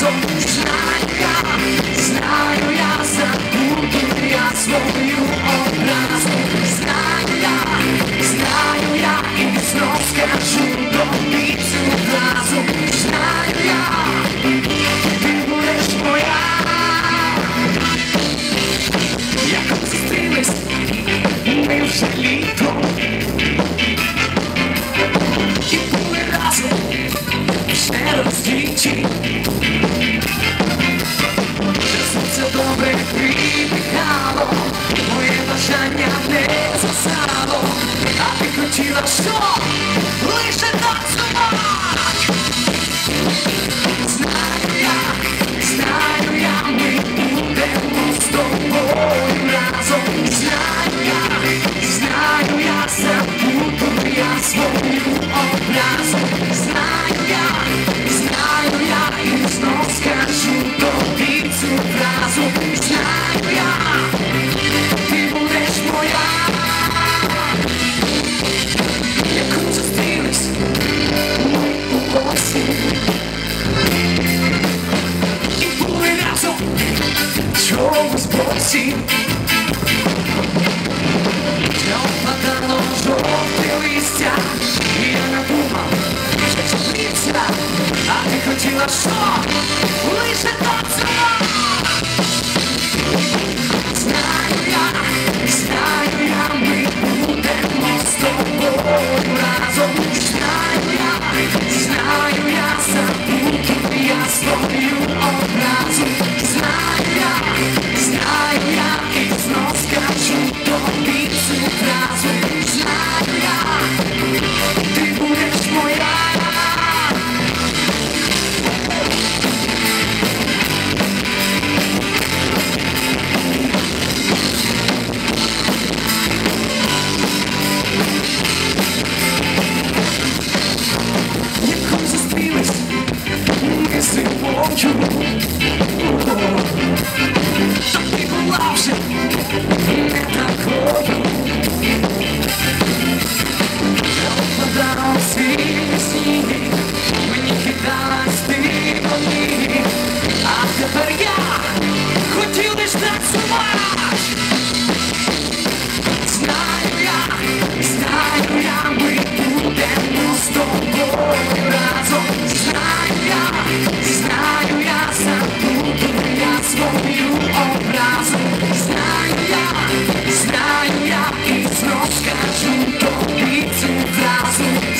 Знаю я, знаю я, забуду я свою образу. Знаю я, знаю я і знов скажу тобі цю фразу. Знаю я, ти будеш моя. Як зустрілись, ми вже літом. І були разом, ще раз. лише танцювать. Знаю я, знаю я, ми будемо з тобою разом. Знаю я, знаю я, забуду я свою образом. assim